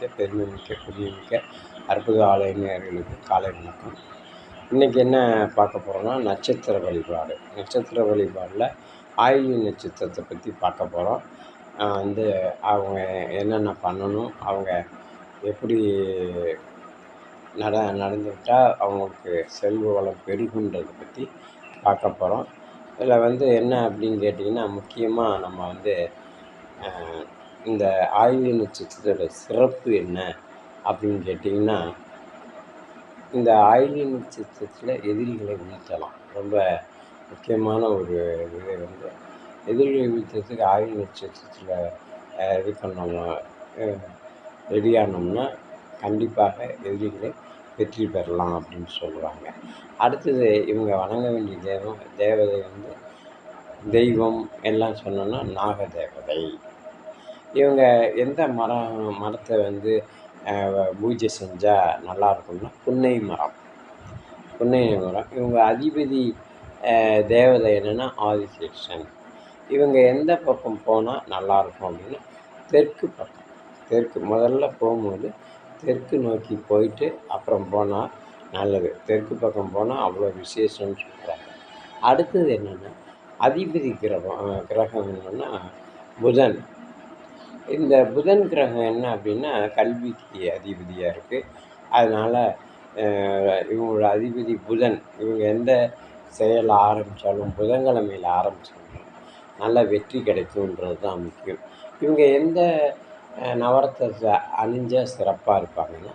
மிக்க பெருமை மிக்க புதியமிக்க அற்புத ஆலயங்களுக்கு காலை வணக்கம். இன்றைக்கி என்ன பார்க்க போகிறோம்னா நட்சத்திர வழிபாடு. நட்சத்திர வழிபாடில் ஆயுள் நட்சத்திரத்தை பற்றி பார்க்க போகிறோம் வந்து அவங்க என்னென்ன பண்ணணும் அவங்க எப்படி நட நடந்துக்கிட்டால் அவங்களுக்கு செல்வ வளம் பெருகுன்றதை பற்றி பார்க்க போகிறோம் இதில் வந்து என்ன அப்படின்னு கேட்டிங்கன்னா முக்கியமாக நம்ம வந்து இந்த ஆயுத நட்சத்திரத்தோட சிறப்பு என்ன அப்படின்னு கேட்டிங்கன்னா இந்த ஆயுத நட்சத்திரத்தில் எதிரிகளை வீழ்த்தலாம். ரொம்ப முக்கியமான ஒரு இது வந்து எதிரிகளை வீழ்த்தத்துக்கு ஆயுள் நட்சத்திரத்தில் இது பண்ணோம்னா ரெடியானோம்னா கண்டிப்பாக எதிரிகளை வெற்றி பெறலாம் அப்படின்னு சொல்லுவாங்க அடுத்தது இவங்க வணங்க வேண்டிய தெய்வம் தேவதை வந்து தெய்வம் எல்லாம் சொன்னோன்னா நாக தேவதை இவங்க எந்த மரம் மரத்தை வந்து பூஜை செஞ்சால் நல்லாயிருக்கும்னா புன்னை மரம். புன்னை மரம். இவங்க அதிபதி தேவதை என்னென்னா ஆதிசேஷன். இவங்க எந்த பக்கம் போனால் நல்லாயிருக்கும் அப்படின்னா தெற்கு பக்கம். தெற்கு முதல்ல போகும்போது தெற்கு நோக்கி போயிட்டு அப்புறம் போனால் நல்லது. தெற்கு பக்கம் போனால் அவ்வளோ விசேஷம்னு சொல்கிறாங்க அடுத்தது என்னென்னா அதிபதி கிரகம் கிரகம் என்னென்னா புதன். இந்த புதன் கிரகம் என்ன அப்படின்னா கல்விக்கு அதிபதியாக இருக்குது அதனால் இவங்களோட அதிபதி புதன். இவங்க எந்த செயலை ஆரம்பித்தாலும் புதன்கிழமையில் ஆரம்பித்தாலும் நல்ல வெற்றி கிடைக்கும்ன்றது தான் முக்கியம். இவங்க எந்த நவரத்தத்தை அணிஞ்சால் சிறப்பாக இருப்பாங்கன்னா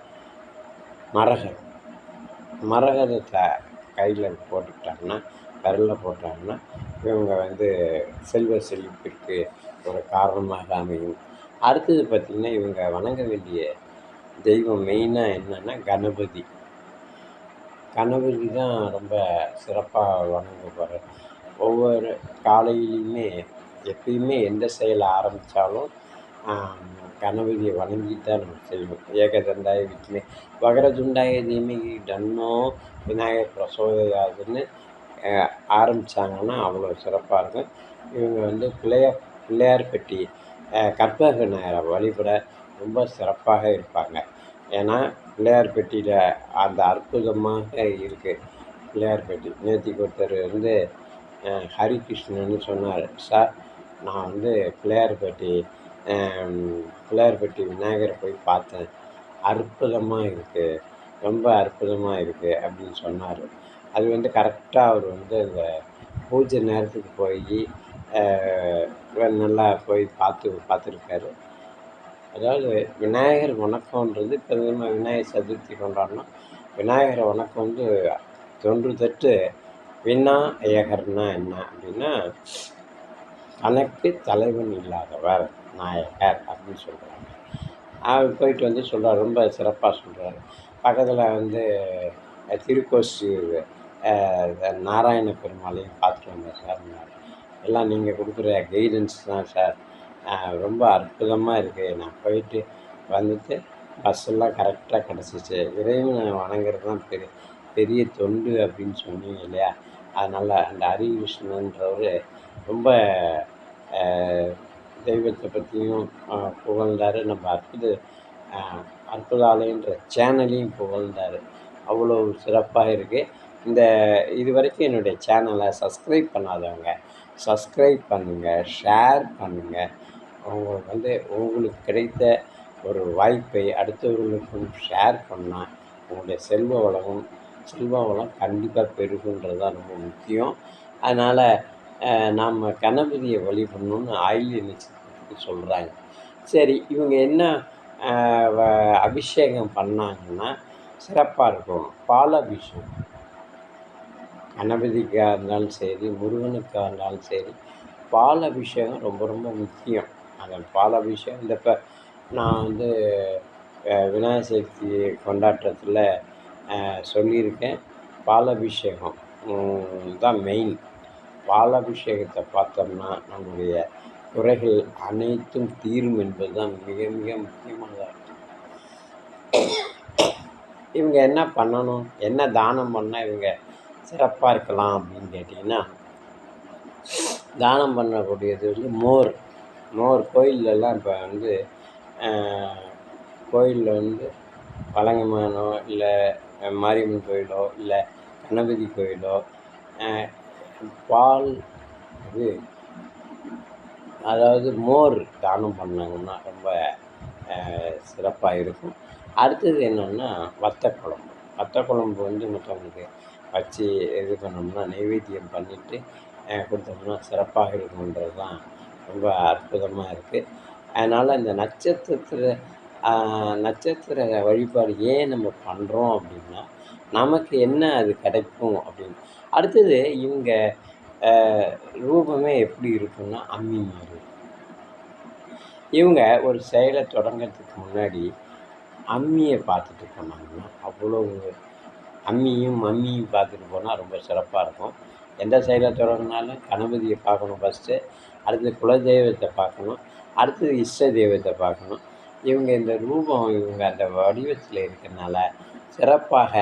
மரகதம். மரகதத்தை கையில் போட்டுக்கிட்டாங்கன்னா விரலில் போட்டாங்கன்னா இவங்க வந்து செல்வ செழிப்பிற்கு ஒரு காரணமாக அமையும். அடுத்தது பார்த்திங்கன்னா இவங்க வணங்க வேண்டிய தெய்வம் மெயினாக என்னென்னா கணபதி. கணபதி தான் ரொம்ப சிறப்பாக வணங்கப்படுற ஒவ்வொரு காலையிலையுமே எப்பயுமே எந்த செயலை ஆரம்பித்தாலும் கணபதியை வணங்கிட்டு தான் நம்ம செய்வோம். ஏகதந்தாய வித்மே வகரதுண்டாய தீமிகி தன்னோ விநாயகர் பிரசோதையாதுன்னு ஆரம்பித்தாங்கன்னா அவ்வளோ சிறப்பாக இருக்கும். இவங்க வந்து பிள்ளையார் பிள்ளையார் பெட்டி கற்பக நாயரை வழிபட ரொம்ப சிறப்பாக இருப்பாங்க. ஏன்னா பிள்ளையார் பெட்டியில் அந்த அற்புதமாக இருக்குது பிள்ளையார் பெட்டி. நேற்றுக்கு ஒருத்தர் வந்து ஹரிகிருஷ்ணன்னு சொன்னார். சார் நான் வந்து பிள்ளையார் பெட்டி பிள்ளையார் பெட்டி விநாயகரை போய் பார்த்தேன். அற்புதமாக இருக்குது ரொம்ப அற்புதமாக இருக்குது அப்படின்னு சொன்னார். அது வந்து கரெக்டாக அவர் வந்து அந்த பூஜை நேரத்துக்கு போய் நல்லா போய் பார்த்து பார்த்துருக்காரு. அதாவது விநாயகர் வணக்கம்ன்றது இப்போ நம்ம விநாயகர் சதுர்த்தி கொண்டாடினோம் விநாயகர் வணக்கம் வந்து தொன்று தட்டு வினா ஏகர்னா என்ன அப்படின்னா தனக்கு தலைவன் இல்லாதவர் நாயகர் அப்படின்னு சொல்கிறாங்க அவர் போயிட்டு வந்து சொல்கிறார் ரொம்ப சிறப்பாக சொல்கிறார் பக்கத்தில் வந்து திருக்கோசி நாராயண பெருமாளையும் பார்த்துட்டு வந்தேன் சார். எல்லாம் நீங்கள் கொடுக்குற கைடன்ஸ் தான் சார் ரொம்ப அற்புதமாக இருக்குது நான் போயிட்டு வந்துட்டு பஸ்ஸெல்லாம் கரெக்டாக கிடச்சிச்சு. இறைவனை வணங்குறது தான் பெரிய பெரிய தொண்டு அப்படின்னு சொன்னீங்க இல்லையா? அதனால் அந்த ஹரிகிருஷ்ணன்றவர் ரொம்ப தெய்வத்தை பற்றியும் புகழ்ந்தார். நம்ம அற்புத அற்புதாலயன்ற சேனலையும் புகழ்ந்தார். அவ்வளோ சிறப்பாக இருக்குது இந்த இது வரைக்கும் என்னுடைய சேனலை சப்ஸ்கிரைப் பண்ணாதவங்க சப்ஸ்கிரைப் பண்ணுங்கள் ஷேர் பண்ணுங்கள் உங்களுக்கு வந்து உங்களுக்கு கிடைத்த ஒரு வாய்ப்பை அடுத்தவர்களுக்கும் ஷேர் பண்ணால் உங்களுடைய செல்வ வளமும் செல்வ வளம் கண்டிப்பாக பெருகுன்றது தான் ரொம்ப முக்கியம். அதனால் நாம் கணபதியை வழி பண்ணணும்னு ஆயுள்ய நட்சத்திரத்துக்கு சொல்கிறாங்க சரி இவங்க என்ன அபிஷேகம் பண்ணாங்கன்னா சிறப்பாக இருக்கும். பாலபிஷேகம். கணபதிக்காக இருந்தாலும் சரி முருகனுக்காக இருந்தாலும் சரி பால் அபிஷேகம் ரொம்ப ரொம்ப முக்கியம். அந்த பால் அபிஷேகம் இந்த இப்போ நான் வந்து விநாயகர் சதுர்த்தி கொண்டாட்டத்தில் சொல்லியிருக்கேன். பால் அபிஷேகம் தான் மெயின் பால் அபிஷேகத்தை பார்த்தோம்னா நம்முடைய குறைகள் அனைத்தும் தீரும் என்பது தான் மிக மிக முக்கியமானதாக இவங்க என்ன பண்ணணும்? என்ன தானம் பண்ணால் இவங்க சிறப்பாக இருக்கலாம் அப்படின்னு கேட்டிங்கன்னா தானம் பண்ணக்கூடியது வந்து மோர். மோர் கோயிலெல்லாம் இப்போ வந்து கோயிலில் வந்து பழங்கமானோ இல்லை மாரியம்மன் கோயிலோ இல்லை கணபதி கோயிலோ பால் இது அதாவது மோர் தானம் பண்ணாங்கன்னா ரொம்ப சிறப்பாக இருக்கும். அடுத்தது என்னென்னா வத்த குழம்பு வத்த குழம்பு வந்து மற்றவங்களுக்கு வச்சு இது பண்ணோம்னா நைவேத்தியம் பண்ணிவிட்டு கொடுத்தோம்னா சிறப்பாக இருக்குன்றது தான் ரொம்ப அற்புதமாக இருக்குது அதனால் இந்த நட்சத்திரத்தில் நட்சத்திர வழிபாடு ஏன் நம்ம பண்ணுறோம் அப்படின்னா நமக்கு என்ன அது கிடைக்கும் அப்படின்னு. அடுத்தது இவங்க ரூபமே எப்படி இருக்குன்னா அம்மி மாதிரி. இவங்க ஒரு செயலை தொடங்கிறதுக்கு முன்னாடி அம்மியை பார்த்துட்டு போனாங்கன்னா அவ்வளோ அம்மியும் மம்மியும் பார்த்துட்டு போனால் ரொம்ப சிறப்பாக இருக்கும். எந்த சைடில் தொடங்கினாலும் கணபதியை பார்க்கணும் ஃபஸ்ட்டு அடுத்தது குலதெய்வத்தை பார்க்கணும். அடுத்தது இஷ்ட தெய்வத்தை பார்க்கணும். இவங்க இந்த ரூபம் இவங்க அந்த வடிவத்தில் இருக்கிறனால சிறப்பாக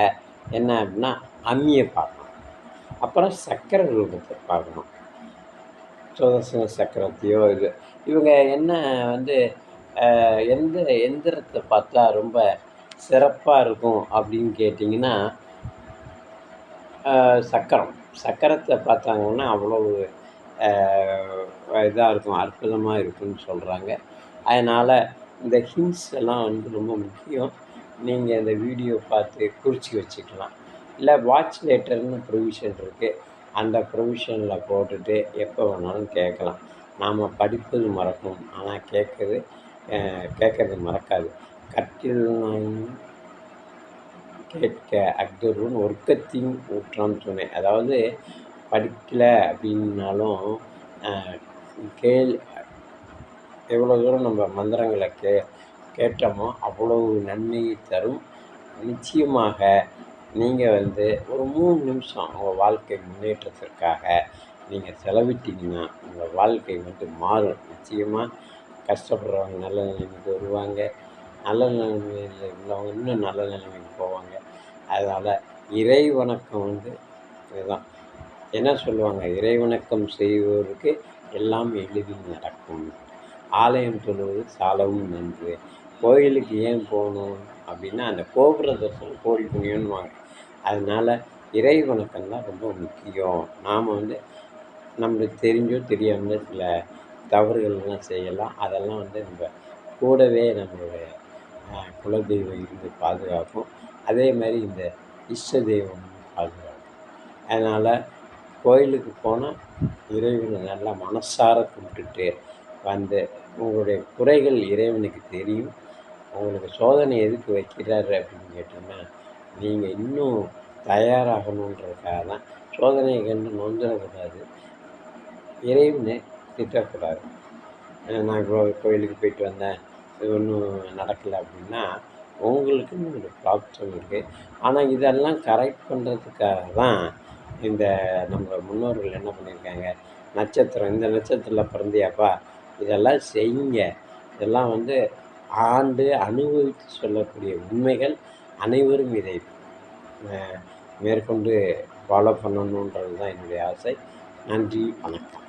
என்ன அப்படின்னா அம்மியை பார்க்கணும். அப்புறம் சக்கரை ரூபத்தை பார்க்கணும். சுதர்சன சக்கரத்தையோ இது இவங்க என்ன வந்து எந்த எந்திரத்தை பார்த்தா ரொம்ப சிறப்பாக இருக்கும் அப்படின்னு கேட்டிங்கன்னா சக்கரம். சக்கரத்தை பார்த்தாங்கன்னா அவ்வளவு இதாக இருக்கும் அற்புதமாக இருக்குன்னு சொல்கிறாங்க அதனால் இந்த ஹிண்ட்ஸ் எல்லாம் வந்து ரொம்ப முக்கியம். நீங்கள் இந்த வீடியோ பார்த்து குறித்து வச்சுக்கலாம். இல்லை வாட்ச் லேட்டர்னு ப்ரொவிஷன் இருக்குது அந்த ப்ரொவிஷனில் போட்டுட்டு எப்போ வேணாலும் கேட்கலாம். நாம் படிப்பது மறக்கும். ஆனால் கேட்குறது கேட்கறது மறக்காது. கட்டில் கேட்க அக்தருன் ஒர்க்கத்தின் ஊற்றான் துணை அதாவது படிக்கலை அப்படின்னாலும் கேள் எவ்வளோ தூரம் நம்ம மந்திரங்களை கே கேட்டோமோ அவ்வளவு நன்மையை தரும். நிச்சயமாக நீங்கள் வந்து ஒரு மூணு நிமிஷம் உங்கள் வாழ்க்கை முன்னேற்றத்திற்காக நீங்கள் செலவிட்டிங்கன்னா உங்கள் வாழ்க்கை வந்து மாறும். நிச்சயமாக கஷ்டப்படுறவங்க நல்ல நிலைமைக்கு வருவாங்க. நல்ல நிலைமையில் உள்ளவங்க இன்னும் நல்ல நிலைமைக்கு போவாங்க. அதனால் இறை வணக்கம் வந்து இதுதான். என்ன சொல்லுவாங்க? இறை வணக்கம் செய்வதற்கு எல்லாம் எளிதில் நடக்கும். ஆலயம் சொல்வது சாலவும் நன்று. கோயிலுக்கு ஏன் போகணும்? அப்படின்னா அந்த கோபுர தரிசனம் கோயில் புண்ணியம்வாங்க அதனால் இறை வணக்கம் தான் ரொம்ப முக்கியம். நாம் வந்து நம்மளுக்கு தெரிஞ்சோ தெரியாமல் சில தவறுகள்லாம் செய்யலாம். அதெல்லாம் வந்து நம்ம கூடவே நம்மளுடைய குலதெய்வம் இருந்து பாதுகாக்கும் அதே மாதிரி இந்த இஷ்ட தெய்வம் பாதுகாக்கும் அதனால் கோயிலுக்கு போனால் இறைவனை நல்லா மனசார கும்பிட்டுட்டு வந்து உங்களுடைய குறைகள் இறைவனுக்கு தெரியும். உங்களுக்கு சோதனை எதுக்கு வைக்கிறாரு அப்படின்னு கேட்டோம்னா நீங்கள் இன்னும் தயாராகணுன்றதுக்காக தான். சோதனையை கண்டு நொந்துடக்கூடாது இறைவனை திட்டக்கூடாது. நான் கோயிலுக்கு போயிட்டு வந்தேன். இது ஒன்றும் நடக்கலை அப்படின்னா உங்களுக்குன்னு ஒரு ப்ராப்ளம் இருக்குது ஆனால் இதெல்லாம் கரெக்ட் பண்ணுறதுக்காக தான் இந்த நம்ம முன்னோர்கள் என்ன பண்ணியிருக்காங்க? நட்சத்திரம் இந்த நட்சத்திரத்தில் பிறந்தியாப்பா? இதெல்லாம் செய்யுங்க. இதெல்லாம் வந்து ஆண்டு அனுபவித்து சொல்லக்கூடிய உண்மைகள் அனைவரும் இதை மேற்கொண்டு ஃபாலோ பண்ணணுன்றது தான் என்னுடைய ஆசை. நன்றி வணக்கம்.